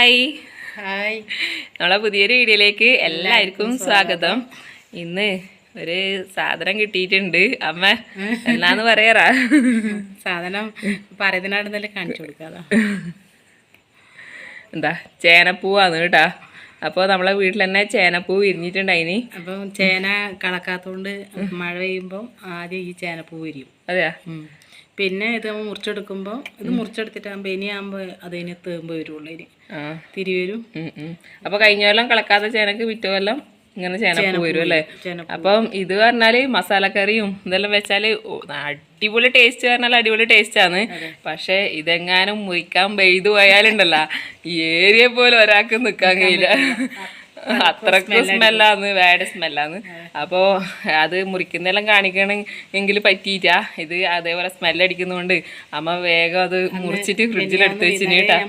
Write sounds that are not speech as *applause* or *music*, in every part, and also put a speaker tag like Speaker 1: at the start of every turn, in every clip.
Speaker 1: hi hi നമ്മളെ പുതിയൊരു വീഡിയോയിലേക്ക് എല്ലാവർക്കും സ്വാഗതം ഇന്ന് ഒരു സാധനം കിട്ടിയിട്ടുണ്ട് അമ്മ *laughs* എന്നാന്ന് പറയാറാ
Speaker 2: സാധനം തന്നെ കാണിച്ചു കൊടുക്കാതാ
Speaker 1: *laughs* എന്താ ചേനപ്പൂവാന്ന് കേട്ടാ അപ്പോൾ നമ്മളെ വീട്ടിൽ തന്നെ ചേനപ്പൂ
Speaker 2: വിരിഞ്ഞിട്ടുണ്ട് അതിന് അപ്പം ചേന കണക്കാത്തോണ്ട് മഴ പെയ്യുമ്പോൾ ആദ്യം ഈ ചേനപ്പൂ
Speaker 1: വിരിയും അതെയാ
Speaker 2: പിന്നെ ഇത് മുറിച്ചെടുക്കുമ്പോൾ ഇത് മുറിച്ചെടുത്തിട്ടാകുമ്പോൾ ഇനിയാകുമ്പോൾ അതിന് തേമ്പ് വരുള്ളു ഇനി തിരിവരും
Speaker 1: അപ്പൊ കഴിഞ്ഞ കൊല്ലം കളക്കാത്ത ചേനക്ക് വിറ്റ് കൊല്ലം ഇങ്ങനെ ചേനപ്പൂ വരും അല്ലേ അപ്പം ഇത് പറഞ്ഞാല് മസാലക്കറിയും ഇതെല്ലാം വെച്ചാല് അടിപൊളി ടേസ്റ്റ് പറഞ്ഞാൽ അടിപൊളി ടേസ്റ്റ് ആണ് പക്ഷെ ഇതെങ്ങാനും മുറിക്കാൻ പെയ്തു പോയാലുണ്ടല്ലോ ഏരിയ പോലും ഒരാൾക്ക് നിക്കാൻ കഴിയില്ല അത്രക്ക് സ്മെല്ലാന്ന് വേറെ സ്മെല്ലാന്ന് അപ്പോ അത് മുറിക്കുന്നെല്ലാം കാണിക്കണമെങ്കിൽ പറ്റിയില്ല ഇത് അതേപോലെ സ്മെല്ലടിക്കുന്നോണ്ട് അമ്മ വേഗം അത് മുറിച്ചിട്ട് ഫ്രിഡ്ജിൽ എടുത്ത് വെച്ചിന് കേട്ടാ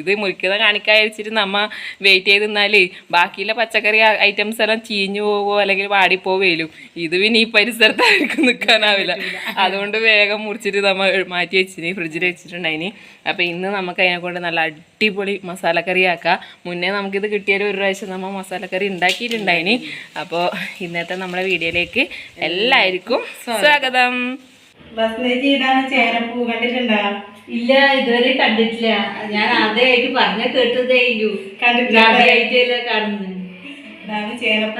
Speaker 1: ഇത് മുറിക്കുന്ന കാണിക്കാതിരിച്ചിട്ട് നമ്മ വെയിറ്റ് ചെയ്ത് നിന്നാല് ബാക്കിയുള്ള പച്ചക്കറി ഐറ്റംസ് എല്ലാം ചീഞ്ഞു പോവോ അല്ലെങ്കിൽ വാടിപ്പോവേലും ഇത് പിന്നെ ഈ പരിസരത്തായിരിക്കും നിൽക്കാനാവില്ല അതുകൊണ്ട് വേഗം മുറിച്ചിട്ട് നമ്മൾ മാറ്റി വെച്ചിന് ഫ്രിഡ്ജിൽ വെച്ചിട്ടുണ്ടായിന് അപ്പോൾ ഇന്ന് നമുക്ക് അതിനെ കൊണ്ട് നല്ല അടിപൊളി മസാലക്കറി ആക്കാം മുന്നേ നമുക്കിത് കിട്ടിയാലും ഒരു പ്രാവശ്യം നമ്മൾ മസാലക്കറി ഉണ്ടാക്കിയിട്ടുണ്ടായിന് അപ്പോൾ ഇന്നത്തെ നമ്മുടെ വീഡിയോയിലേക്ക് എല്ലാവർക്കും സ്വാഗതം
Speaker 2: ബസ് ചേച്ചി ഇതാണ് കണ്ടിട്ടുണ്ടോ ഇല്ല ഇതുവരെ കണ്ടിട്ടില്ല ഞാൻ ആദ്യമായിട്ട് പറഞ്ഞ കേട്ടതേ ഇല്ലു കണ്ടിട്ടില്ല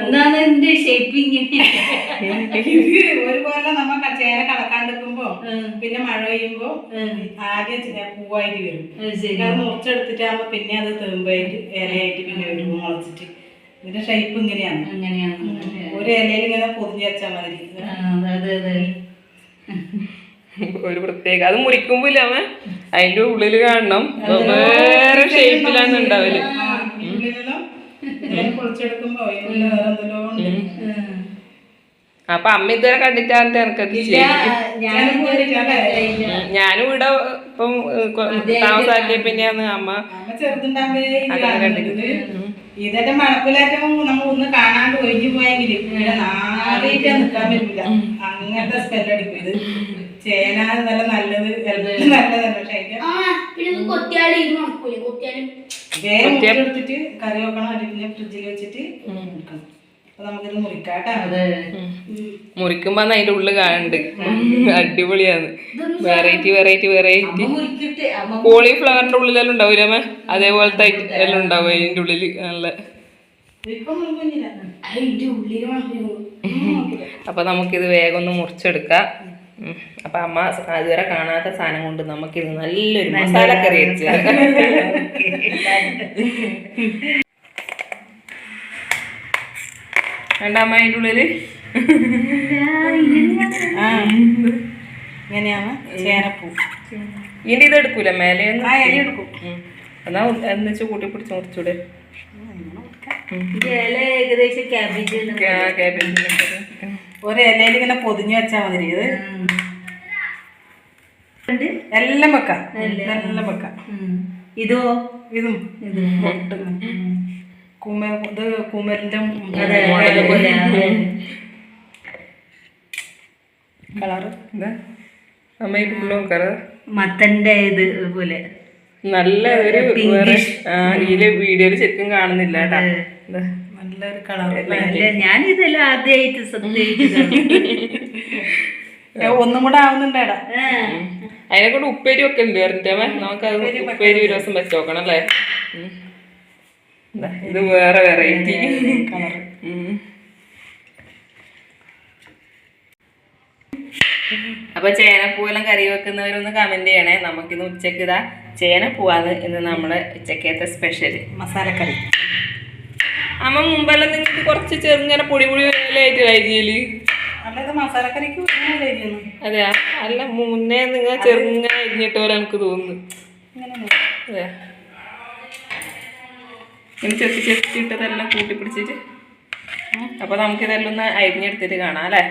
Speaker 2: എന്നാണ് എന്റെ ഷേപ്പ് ഒരുപോലെ നമ്മ ചേന കടക്കാണ്ടിരിക്കുമ്പോ പിന്നെ മഴ പെയ്യുമ്പോ ആദ്യം പൂവായിട്ട് വരും അത് മുറിച്ചെടുത്തിട്ടാകുമ്പോ പിന്നെ അത് തേമ്പായിട്ട് ഇലയായിട്ട് പിന്നെ വരും മുളച്ചിട്ട് ഇതിന്റെ ഷേപ്പ് ഇങ്ങനെയാണ് അങ്ങനെയാണ് ഒരു ഇലയിൽ ഇങ്ങനെ പൊതിഞ്ഞ് വെച്ചാൽ മതി
Speaker 1: അതെ അതെ ഒരു പ്രത്യേക അത് മുറിക്കുമ്പോ ഇല്ലാമ അതിന്റെ ഉള്ളില് കാണണം വേറെ ഷേപ്പിലാണ് ഉണ്ടാവല് അപ്പൊ അമ്മ ഇതുവരെ കണ്ടിട്ടാണ്ട് എനിക്കത് ഞാനും ഇവിടെ ഇപ്പം താമസാക്കിയ പിന്നെയാണ്
Speaker 2: അമ്മ അങ്ങനെ കണ്ടിട്ട് ഇതെന്റെ മണപ്പിലാറ്റം കാണാണ്ട് ഒഴിഞ്ഞു പോയെങ്കിൽ നാളെ നിൽക്കാൻ പറ്റില്ല അങ്ങനത്തെ സ്പെല്ലടിക്കും ഇത് ചേന നല്ല നല്ലത് നല്ലതാണ് എടുത്തിട്ട് കറി വെക്കണം അല്ലെങ്കിൽ ഫ്രിഡ്ജിൽ വെച്ചിട്ട്
Speaker 1: മുറിക്കുമ്പോ അതിന്റെ ഉള്ളു കാണുന്നുണ്ട് അടിപൊളിയാണ് വെറൈറ്റി വെറൈറ്റി വെറൈറ്റി കോളിഫ്ലവറിന്റെ ഉള്ളിലെല്ലാം ഉണ്ടാവൂല അതേപോലത്തെ എല്ലാം ഉണ്ടാവും അതിന്റെ ഉള്ളില് നല്ല *laughs* അപ്പൊ നമുക്കിത് വേഗം ഒന്ന് മുറിച്ചെടുക്കാം അപ്പൊ അമ്മ ഇതുവരെ കാണാത്ത സാധനം കൊണ്ട് നമുക്കിത് നല്ലൊരു മസാല കറി വെച്ച് വേണ്ട അമ്മ അതിൻ്റെ ഉള്ളില് ഇനി ഇത് എടുക്കൂല മേലെ എന്നാ എന്നുവെച്ച് കൂട്ടി പിടിച്ചു മുറിച്ചൂടെ
Speaker 2: ഏകദേശം ക്യാബേജ് ക്യാബേജ് ഒരു ഇലയിൽ ഇങ്ങനെ പൊതിഞ്ഞു വെച്ചാൽ മതി ഇത് എല്ലാം വെക്കാം എല്ലാം വെക്കാം ഇതോ ഇതും കുമേ ഇത് കുമരിന്റെ കളറ് കളർ മത്തന്റെ ഇത് പോലെ
Speaker 1: നല്ല ഒരു വീഡിയോയിൽ ശരിക്കും കാണുന്നില്ല കേട്ടാ
Speaker 2: നല്ലൊരു കളർ ഞാൻ ഇതെല്ലാം ആദ്യമായിട്ട് ശ്രദ്ധിച്ചു ഒന്നും കൂടെ ആവുന്നുണ്ടേടാ
Speaker 1: അതിനെ കൂടെ ഉപ്പേരി ഒക്കെ ഉണ്ട് പറഞ്ഞിട്ടേ നമുക്ക് അത് ഉപ്പേരി ഒരു ദിവസം വെച്ച് നോക്കണം അല്ലേ ഇത് വേറെ വെറൈറ്റി കളർ അപ്പൊ ചേനപ്പൂവെല്ലാം കറി വെക്കുന്നവരൊന്ന് കമന്റ് ചെയ്യണേ നമുക്കിന്ന് ഉച്ചക്ക് ഇതാ ചേനപ്പൂവാണ് ഇന്ന് നമ്മള് ഉച്ചക്കത്തെ
Speaker 2: സ്പെഷ്യൽ മസാലക്കറി
Speaker 1: അമ്മ മുമ്പെല്ലാം നിങ്ങൾക്ക് കുറച്ച് ചെറുങ്ങനെ പൊടി പൊടി വേലായിട്ട് കഴിഞ്ഞില്ല അതെ അല്ല മുന്നേ നിങ്ങൾ ചെറുങ്ങനെ അരിഞ്ഞിട്ട് പോലെ എനിക്ക് തോന്നുന്നു അതെ ഇങ്ങനെ ചെത്തി ചെത്തിയിട്ടതെല്ലാം കൂട്ടിപ്പിടിച്ചിട്ട് അപ്പൊ നമുക്ക് ഇതെല്ലാം ഒന്ന് അരിഞ്ഞെടുത്തിട്ട് കാണാം അല്ലേ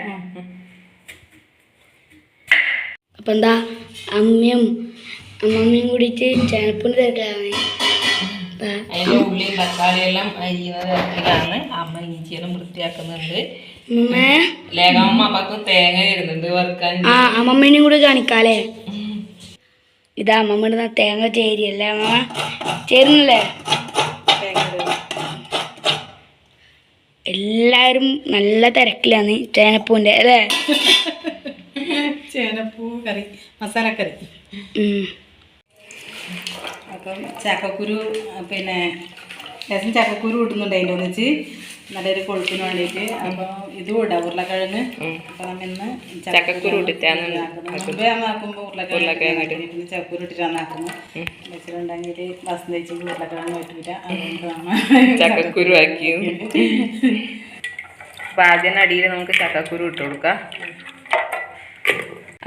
Speaker 2: അപ്പൊ എന്താ അമ്മയും അമ്മമ്മയും കൂടിയിട്ട് ചേനപ്പൂന് തിരക്കാണ്
Speaker 1: അതിൻ്റെ ഉള്ളിയും തക്കാളിയെല്ലാം അരിയുന്നത് തരത്തിലാണ് അമ്മ ഇഞ്ചിയെല്ലാം വൃത്തിയാക്കുന്നുണ്ട് ലേഖമ്മ അമ്മക്ക് തേങ്ങ വരുന്നുണ്ട്
Speaker 2: വറുക്കാൻ ആ അമ്മമ്മേനും കൂടെ കാണിക്കാലേ ഇതാ അമ്മമ്മ ഇടുന്ന തേങ്ങ ചേരിയല്ലേ അമ്മ ചേരുന്നില്ലേ എല്ലാരും നല്ല തിരക്കിലാണ് ചേനപ്പൂവിൻ്റെ അല്ലേ *laughs* ചേനപ്പൂ കറി മസാല മസാലക്കറി അപ്പം ചക്കക്കുരു പിന്നെ ലേശം ചക്കക്കുരു ഇടുന്നുണ്ട് അതിൻ്റെ ഒന്നിച്ച് നല്ലൊരു കൊഴുപ്പിന് വേണ്ടിയിട്ട് അപ്പോൾ ഇതും ഇടാം
Speaker 1: ഉരുളക്കിഴങ്ങ് അപ്പം ചക്കക്കുരു ഇട്ടിട്ടാണ്
Speaker 2: ഉരുളക്കിഴങ്ങ് ഇട്ടിട്ട് ചക്കക്കുരു ഇട്ടിട്ടാണ് ആക്കുന്നത് വെച്ചിട്ടുണ്ടെങ്കിൽ ഭക്ഷണം തേച്ച് ഉരുളക്കിഴങ്ങ്
Speaker 1: ചക്കക്കുരു ആക്കി പാചന അടിയിൽ നമുക്ക് ചക്കക്കുരു ഇട്ട് കൊടുക്കാം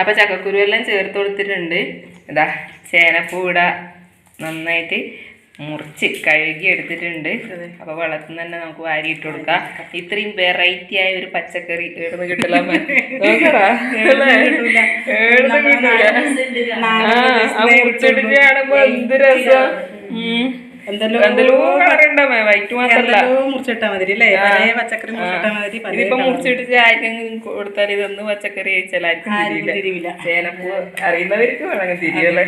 Speaker 1: അപ്പം ചക്കക്കുരു എല്ലാം ചേർത്ത് കൊടുത്തിട്ടുണ്ട് ഇതാ ചേനപ്പൂട നന്നായിട്ട് മുറിച്ച് കഴുകി എടുത്തിട്ടുണ്ട് അപ്പോൾ വെള്ളത്തിൽ തന്നെ നമുക്ക് വാരിയിട്ട് കൊടുക്കാം ഇത്രയും വെറൈറ്റി ആയ ഒരു പച്ചക്കറി എവിടുന്ന് കിട്ടില്ല *laughs* എന്ത് രസം വൈറ്റ് കൊടുത്താൽ ഇതൊന്നും പച്ചക്കറി ചേനപ്പൂ അറിയുന്നവർക്ക് വേണമെങ്കിൽ തിരിയല്ലേ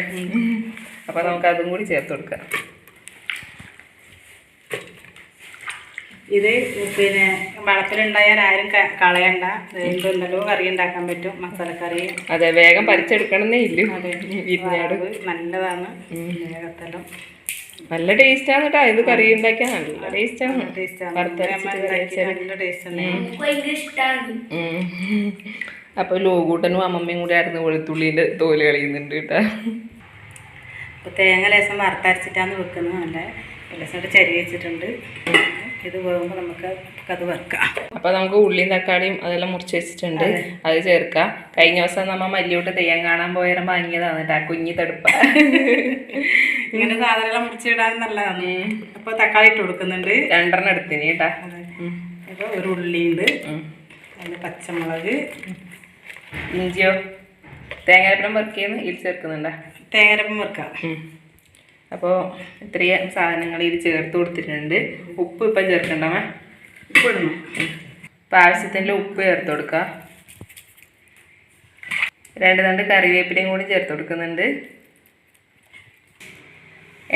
Speaker 1: അപ്പൊ നമുക്ക് അതും കൂടി ചേർത്ത് കൊടുക്കാം
Speaker 2: ഇത് പിന്നെ വളത്തിലുണ്ടായാൽ ആരും കളയണ്ട എന്തെന്തല്ലോ കറി ഉണ്ടാക്കാൻ പറ്റും
Speaker 1: മസാലക്കറി അതെ വേഗം പരിച്ചെടുക്കണമെന്നേ ഇല്ല നല്ലതാണ് വേഗത്തല്ലോ നല്ല ടേസ്റ്റ് ആണ് കേട്ടോ ഇത് കറി ഉണ്ടാക്കിയാ നല്ല ടേസ്റ്റ് ആണ് അപ്പൊ ലോകൂട്ടനും അമ്മമ്മയും കൂടെ ആയിരുന്നു വെളുത്തുള്ളിന്റെ തോല് കളയുന്നുണ്ട് കേട്ടോ
Speaker 2: അപ്പൊ തേങ്ങ ലേസം വറുത്തരച്ചിട്ടാന്ന് വെക്കുന്നത് നല്ല ലേസം ചരി വെച്ചിട്ടുണ്ട് ഇത് വേകുമ്പോൾ നമുക്ക് അത് വെക്കാം
Speaker 1: അപ്പോൾ നമുക്ക് ഉള്ളിയും തക്കാളിയും അതെല്ലാം മുറിച്ച് വെച്ചിട്ടുണ്ട് അത് ചേർക്കാം കഴിഞ്ഞ ദിവസം നമ്മ മല്ലിയോട്ട് തെയ്യം കാണാൻ പോയാലും വാങ്ങിയതാണ് കേട്ടാ കുഞ്ഞി തടുപ്പ
Speaker 2: ഇങ്ങനെ സാധനമെല്ലാം മുറിച്ചിടാൻ നല്ലതാണ് അപ്പൊ തക്കാളി ഇട്ട് കൊടുക്കുന്നുണ്ട് രണ്ടെണ്ണം
Speaker 1: എടുത്തിന് കേട്ടാ അപ്പൊ
Speaker 2: ഒരു ഉള്ളിയുണ്ട് പച്ചമുളക്
Speaker 1: ഇഞ്ചിയോ തേങ്ങാരപ്പഴം വറുക്കിയെന്ന് ഇതിൽ ചേർക്കുന്നുണ്ടോ തേങ്ങാരപ്പം വറുക്കാം അപ്പോൾ ഇത്രയും സാധനങ്ങൾ ഇതിൽ ചേർത്ത് കൊടുത്തിട്ടുണ്ട് ഉപ്പ് ഇപ്പൊ ചേർക്കണ്ടമേ ഉപ്പ് ഇടണം അപ്പം ഉപ്പ് ചേർത്ത് കൊടുക്കുക രണ്ട് രണ്ട് കറിവേപ്പിലയും കൂടി ചേർത്ത് കൊടുക്കുന്നുണ്ട്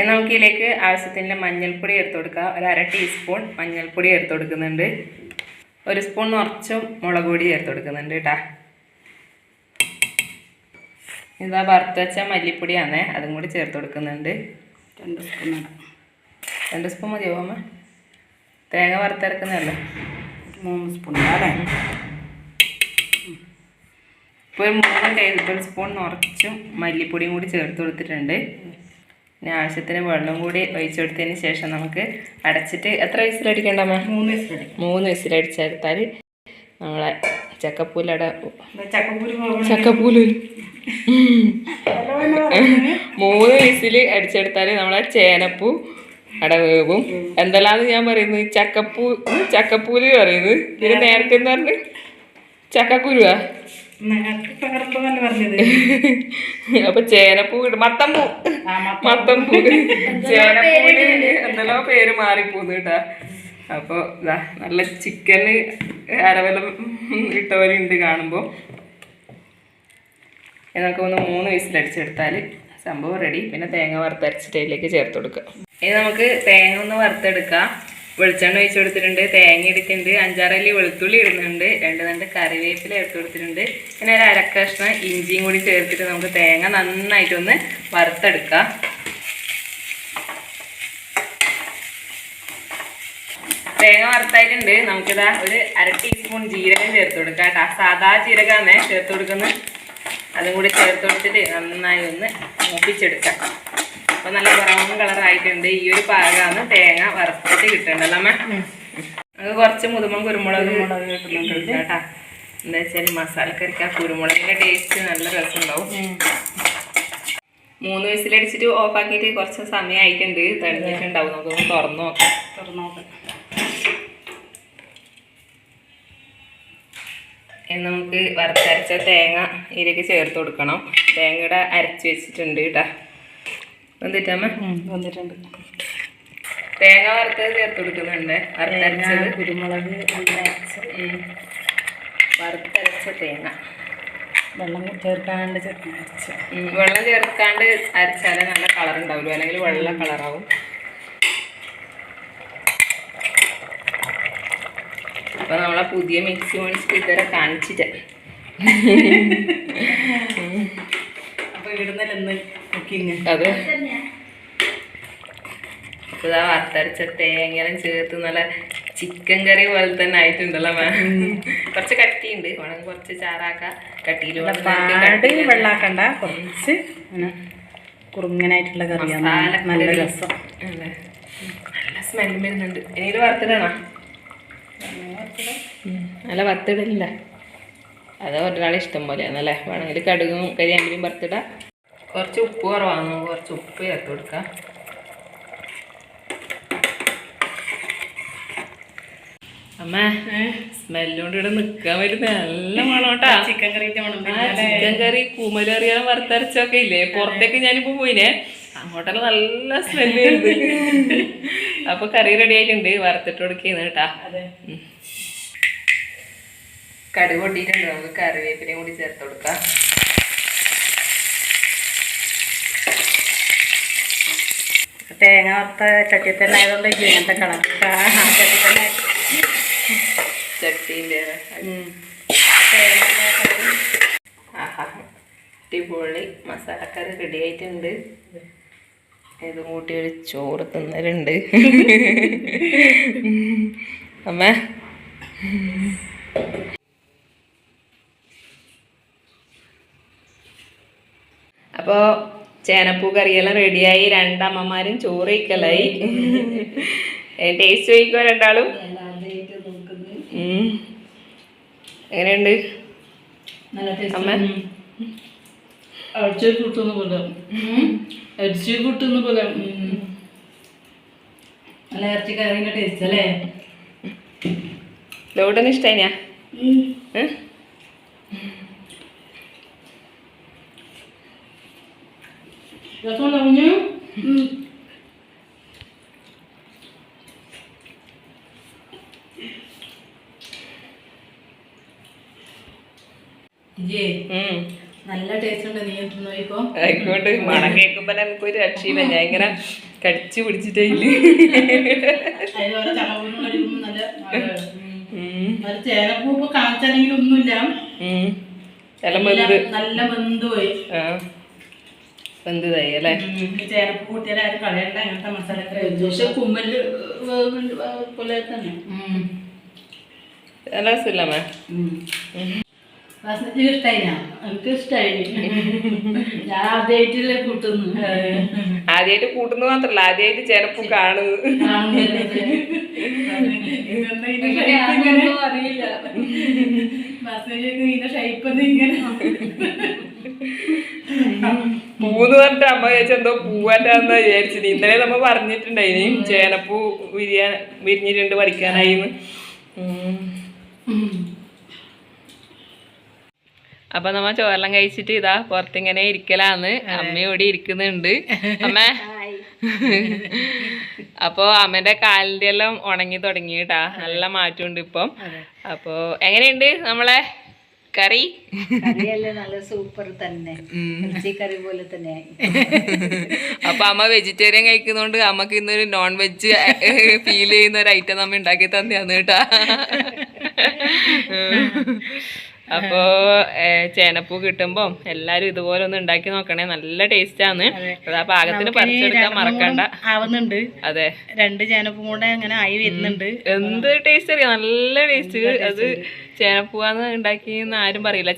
Speaker 1: നമുക്ക് ഇതിലേക്ക് ആവശ്യത്തിൻ്റെ മഞ്ഞൾപ്പൊടി എടുത്തുകൊടുക്കുക ഒരു അര ടീസ്പൂൺ മഞ്ഞൾപ്പൊടി എടുത്തു കൊടുക്കുന്നുണ്ട് ഒരു സ്പൂൺ നിറച്ചും മുളക് പൊടി ചേർത്ത് കൊടുക്കുന്നുണ്ട് ഇതാ വറുത്ത് വെച്ച മല്ലിപ്പൊടിയാണ് അതും കൂടി ചേർത്ത് കൊടുക്കുന്നുണ്ട് രണ്ട് സ്പൂൺ രണ്ട് സ്പൂൺ മതിയോ അമ്മ തേങ്ങ വറുത്തിറക്കുന്നതല്ലേ മൂന്ന് സ്പൂൺ അല്ലേ ഇപ്പോൾ ഒരു മൂന്ന് ടേബിൾ സ്പൂൺ നിറച്ചും മല്ലിപ്പൊടിയും കൂടി ചേർത്ത് കൊടുത്തിട്ടുണ്ട് പിന്നെ ആവശ്യത്തിന് വെള്ളം കൂടി ഒഴിച്ചു കൊടുത്തതിന് ശേഷം നമുക്ക് അടച്ചിട്ട് എത്ര വിസിലടിക്കണ്ട മൂന്ന് വയസ്സിലടി മൂന്ന് വയസ്സിലടിച്ചെടുത്താൽ നമ്മളെ ചക്കപ്പൂലട ചക്കപ്പൂല മൂന്ന് വയസ്സിൽ അടിച്ചെടുത്താൽ നമ്മളെ ചേനപ്പൂ അട വേവും എന്തെല്ലാന്ന് ഞാൻ പറയുന്നത് ചക്കപ്പൂ ചക്കപ്പൂല് പറയുന്നത് ഇതിന് നേരത്തെ എന്ന് പറഞ്ഞ് ചക്കക്കുരുവാ
Speaker 2: *laughs*
Speaker 1: അപ്പൊ ചേനപ്പൂ പൂ മത്തം പൂ ചേനപ്പൂവിന് എന്തെല്ലോ പേര് മാറിപ്പോന്ന് കേട്ടാ അപ്പൊ നല്ല ചിക്കന് അരവലം ഇട്ടവരുണ്ട് കാണുമ്പോൾ എന്നൊക്കെ ഒന്ന് മൂന്ന് അടിച്ചെടുത്താല് സംഭവം റെഡി പിന്നെ തേങ്ങ വറുത്തരച്ചിട്ട് അതിലേക്ക് ചേർത്ത് കൊടുക്കുക ഇനി നമുക്ക് തേങ്ങ ഒന്ന് വറുത്തെടുക്കാം വെളിച്ചെണ്ണ ഒഴിച്ചു കൊടുത്തിട്ടുണ്ട് തേങ്ങ എടുക്കുന്നുണ്ട് അഞ്ചാറല്ലി വെളുത്തുള്ളി ഇടുന്നുണ്ട് രണ്ട് രണ്ട് കറിവേപ്പില എടുത്ത് കൊടുത്തിട്ടുണ്ട് പിന്നെ ഒരു അരക്കഷ്ണം ഇഞ്ചിയും കൂടി ചേർത്തിട്ട് നമുക്ക് തേങ്ങ നന്നായിട്ടൊന്ന് വറുത്തെടുക്കാം തേങ്ങ വറുത്തായിട്ടുണ്ട് നമുക്കിതാ ഒരു അര ടീസ്പൂൺ ജീരകം ചേർത്ത് കൊടുക്കാം കേട്ടോ സാധാ ജീരകമാണ് ചേർത്ത് കൊടുക്കുന്നത് അതും കൂടി ചേർത്ത് കൊടുത്തിട്ട് നന്നായി ഒന്ന് മൂപ്പിച്ചെടുക്കാം അപ്പൊ നല്ല ബ്രൗൺ ആയിട്ടുണ്ട് ഈ ഒരു പാകാണ് തേങ്ങ വറുത്തിട്ട് കിട്ടണ്ടല്ലമ്മ അത് കുറച്ച് മുതുമം കുരുമുളക് മുളക് കിട്ടുന്നുണ്ട് കേട്ടാ എന്താ വെച്ചാൽ മസാലക്കറിക്ക് ആ കുരുമുളകിന്റെ ടേസ്റ്റ് നല്ല രസമുണ്ടാവും മൂന്ന് ഓഫ് ആക്കിയിട്ട് കുറച്ച് സമയം ആയിട്ടുണ്ട് തെളിഞ്ഞിട്ടുണ്ടാവും നമുക്ക് തുറന്നു നോക്കാം തുറന്നു നമുക്ക് വറുത്തരച്ച തേങ്ങ ഇതിലേക്ക് ചേർത്ത് കൊടുക്കണം തേങ്ങയുടെ അരച്ച് വെച്ചിട്ടുണ്ട് കേട്ടോ വന്നിട്ടമ്മ വന്നിട്ടുണ്ട് തേങ്ങ വറുത്തത് ചേർത്ത് കൊടുക്കുന്നുണ്ടേ
Speaker 2: വറുത്തരച്ചത് കുരുമുളക്
Speaker 1: വറുത്തരച്ച തേങ്ങ
Speaker 2: വെള്ളം ചേർക്കാണ്ട് അരച്ച
Speaker 1: വെള്ളം ചേർക്കാണ്ട് അരച്ചാലേ നല്ല കളർ ഉണ്ടാവുള്ളൂ അല്ലെങ്കിൽ വെള്ള കളറാവും അപ്പൊ നമ്മളെ പുതിയ മിക്സി മേടിച്ചിട്ട് ഇതുവരെ കാണിച്ചിട്ട
Speaker 2: അപ്പൊ ഇവിടുന്ന് കുക്കിങ് അതെ
Speaker 1: ഇതാ വറുത്തരച്ച തേങ്ങയിലും ചേർത്ത് നല്ല ചിക്കൻ കറി പോലെ തന്നെ ആയിട്ടുണ്ടല്ലോ കുറച്ച് കട്ടിയുണ്ട് വേണമെങ്കിൽ കുറച്ച് ചാറാക്കാം കട്ടിയിൽ
Speaker 2: വെള്ളാക്കണ്ട കുറച്ച് കുറുങ്ങനായിട്ടുള്ള കറിയാണ് നല്ല രസം
Speaker 1: നല്ല സ്മെൽ വരുന്നുണ്ട് എനിക്ക് വറുത്തിടണോ
Speaker 2: നല്ല വറുത്തിടില്ല
Speaker 1: അത് ഒരാളെ ഇഷ്ടം പോലെയാണ് അല്ലേ വേണമെങ്കിൽ കടുകും കരിയാമ്പിലും വറുത്തിടാം കുറച്ച് ഉപ്പ് കുറവാണ് കുറച്ച് ഉപ്പ് ചേർത്ത് കൊടുക്കാം അമ്മേ സ്മെല്ലോണ്ട് ഇവിടെ നിക്കാൻ വരുന്ന നല്ല മണോട്ടാ ചിക്കൻ കറി ചിക്കൻ കറി കുമലറിയാൻ വറുത്തരച്ചൊക്കെ ഇല്ലേ പുറത്തേക്ക് ഞാനിപ്പോ പോയിനേ അങ്ങോട്ടെല്ലാം നല്ല സ്മെല്ല് അപ്പൊ കറി റെഡി ആയിട്ടുണ്ട് വറുത്തിട്ട് കൊടുക്കുന്നത് കേട്ടാ കടുക് പൊട്ടിയിട്ടുണ്ട് നമുക്ക് കറിവേപ്പിനെ കൂടി ചേർത്ത് കൊടുക്കാം
Speaker 2: തേങ്ങ വറുത്ത ചട്ടി തന്നെ ആയതുകൊണ്ട് ഇങ്ങനത്തെ കളർ ചട്ടി തന്നെ
Speaker 1: ചട്ടീൻ്റെ ആഹാ അടിപൊളി മസാലക്കറി റെഡി ആയിട്ടുണ്ട് ഇത് കൂട്ടി ഒരു ചോറ് തിന്നലുണ്ട് അമ്മ അപ്പോ ചേനപ്പൂ കറിയെല്ലാം റെഡിയായി രണ്ടമ്മമാരും ചോറ് കഴിക്കലായി ടേസ്റ്റ് വയ്ക്കുമോ രണ്ടാളും എങ്ങനെയുണ്ട്
Speaker 2: അമ്മ അടിച്ചു കൂട്ടുന്ന പോലെ പോലെ നല്ല ടേസ്റ്റ് അല്ലേ ഉണ്ട് നീ
Speaker 1: ആയിക്കോട്ടെ മണം കേൾക്കുമ്പോ ഒരു രക്ഷയില്ല ഞാൻ ഇങ്ങനെ കടിച്ചു പിടിച്ചിട്ടില്ല
Speaker 2: ഇല്ല ഒന്നുമില്ല
Speaker 1: നല്ല ബന്ധുവായി
Speaker 2: ചേനപ്പൂ കൂട്ടിയാൽ കളയണ്ട അങ്ങനത്തെ കുമ്മല് പോലെ തന്നെ വസന്തി കൂട്ടുന്നു
Speaker 1: ആദ്യമായിട്ട് കൂട്ടുന്നു മാത്രല്ല ആദ്യമായിട്ട് ചെലപ്പോ കാണുന്നു അറിയില്ല പൂന്ന് പറഞ്ഞിട്ട് അമ്മ ചോദിച്ച എന്തോ പൂവാറ്റാന്ന് വിചാരിച്ചത് ഇന്നലെ നമ്മ പറഞ്ഞിട്ടുണ്ടായിന് ചേനപ്പൂ വിരിയാ വിരിഞ്ഞിട്ടുണ്ട് പഠിക്കാനായിരുന്നു അപ്പൊ നമ്മ ചോറെല്ലാം കഴിച്ചിട്ട് ഇതാ പുറത്തിങ്ങനെ ഇരിക്കലാന്ന് അമ്മ ഇവിടെ ഇരിക്കുന്നുണ്ട് *laughs* അമ്മ *laughs* അപ്പോ അമ്മന്റെ കാലിന്റെ എല്ലാം ഉണങ്ങി തുടങ്ങിട്ടാ നല്ല മാറ്റമുണ്ട് ഇപ്പം അപ്പോ എങ്ങനെയുണ്ട് നമ്മളെ കറി
Speaker 2: നല്ല സൂപ്പർ തന്നെ കറി പോലെ തന്നെ
Speaker 1: *laughs* അപ്പൊ അമ്മ വെജിറ്റേറിയൻ കഴിക്കുന്നോണ്ട് അമ്മക്ക് ഇന്നൊരു നോൺ വെജ് ഫീൽ ചെയ്യുന്ന ഒരു ഐറ്റം നമ്മ ഉണ്ടാക്കി തന്നെയാന്ന് കേട്ടാ അപ്പോ ചേനപ്പൂ കിട്ടുമ്പോ എല്ലാരും ഇതുപോലെ ഒന്ന് ഉണ്ടാക്കി നോക്കണേ നല്ല ടേസ്റ്റ് ആണ് അതാ പാകത്തിന് പറിച്ചെടുക്കാൻ
Speaker 2: മറക്കണ്ട ആവുന്നുണ്ട് അതെ രണ്ട് ചേനപ്പൂ കൂടെ അങ്ങനെ ആയി വരുന്നുണ്ട്
Speaker 1: എന്ത് ടേസ്റ്റ് അറിയാം നല്ല ടേസ്റ്റ് അത് ചേനപ്പൂവാന്ന് ഉണ്ടാക്കിയെന്ന് ആരും പറയില്ല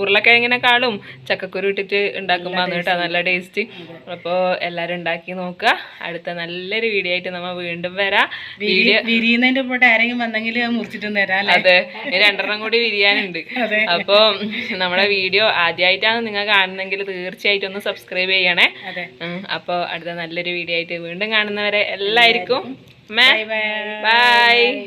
Speaker 1: ഉരുളക്കിഴങ്ങിനെക്കാളും ചക്കക്കുരു ഇട്ടിട്ട് ഉണ്ടാക്കുമ്പോൾ കേട്ടോ നല്ല ടേസ്റ്റ് അപ്പോൾ എല്ലാവരും ഉണ്ടാക്കി നോക്കുക അടുത്ത നല്ലൊരു വീഡിയോ ആയിട്ട് നമ്മൾ വീണ്ടും വരാം വീഡിയോ
Speaker 2: വിരിയുന്നതിന്റെ പോട്ടെ ആരെങ്കിലും വന്നെങ്കിൽ മുറിച്ചിട്ടും
Speaker 1: തരാം അതെ രണ്ടെണ്ണം കൂടി വിരിയാനുണ്ട് അപ്പോൾ നമ്മുടെ വീഡിയോ ആദ്യമായിട്ടാണ് നിങ്ങൾ കാണുന്നെങ്കിൽ തീർച്ചയായിട്ടും ഒന്ന് സബ്സ്ക്രൈബ് ചെയ്യണേ അപ്പോൾ അടുത്ത നല്ലൊരു വീഡിയോ ആയിട്ട് വീണ്ടും കാണുന്നവരെ എല്ലാവർക്കും ബൈ